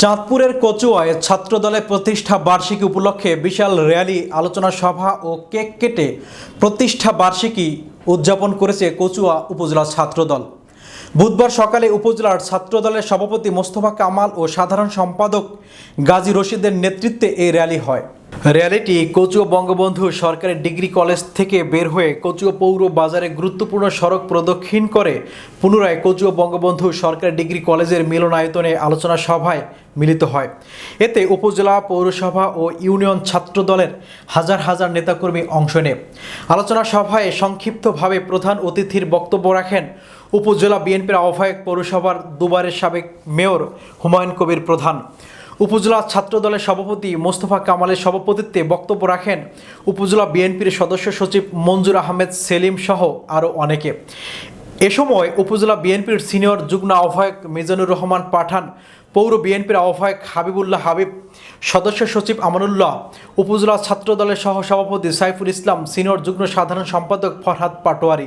চাঁদপুরের কচুয়ায় ছাত্রদলের প্রতিষ্ঠা বার্ষিকী উপলক্ষে বিশাল র্যালি, আলোচনা সভা ও কেক কেটে প্রতিষ্ঠা বার্ষিকী উদযাপন করেছে কচুয়া উপজেলা ছাত্রদল। বুধবার সকালে উপজেলার ছাত্রদলের সভাপতি মোস্তফা কামাল ও সাধারণ সম্পাদক গাজী রশিদের নেতৃত্বে এই র্যালি হয়। র্যালিটি কচুয়া বঙ্গবন্ধু সরকারি ডিগ্রি কলেজ থেকে বের হয়ে কচুয়া পৌর বাজারে গুরুত্বপূর্ণ সড়ক প্রদক্ষিণ করে। পুনরায় কচুয়া বঙ্গবন্ধু সরকারি ডিগ্রি কলেজের মিলনায়তনে আলোচনা সভায় মিলিত হয়। এতে উপজেলা পৌরসভা ও ইউনিয়ন ছাত্র দলের হাজার হাজার নেতাকর্মী অংশ নেয়। আলোচনা সভায় সংক্ষিপ্তভাবে প্রধান অতিথির বক্তব্য রাখেন উপজেলা বিএনপির আহ্বায়ক পৌরসভার দুবারের সাবেক মেয়র হুমায়ুন কবির প্রধান। উপজেলা ছাত্র দলের সভাপতি মোস্তফা কামালের সভাপতিত্বে বক্তব্য রাখেন উপজেলা বিএনপির সদস্য সচিব মঞ্জুর আহমেদ সেলিম সহ আরও অনেকে এ সময় উপজেলা বিএনপির সিনিয়র যুগ্ম আহ্বায়ক মিজানুর রহমান পাঠান পৌর বিএনপির আহ্বায়ক হাবিবুল্লাহ হাবিব সদস্য সচিব আমানুল্লাহ উপজেলা ছাত্র দলের সহ সভাপতি সাইফুল ইসলাম সিনিয়র যুগ্ম সাধারণ সম্পাদক ফরহাদ পাটোয়ারি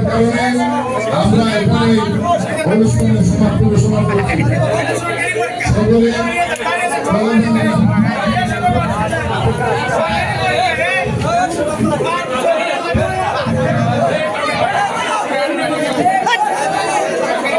হওয়ার কারণে আমরা এখানে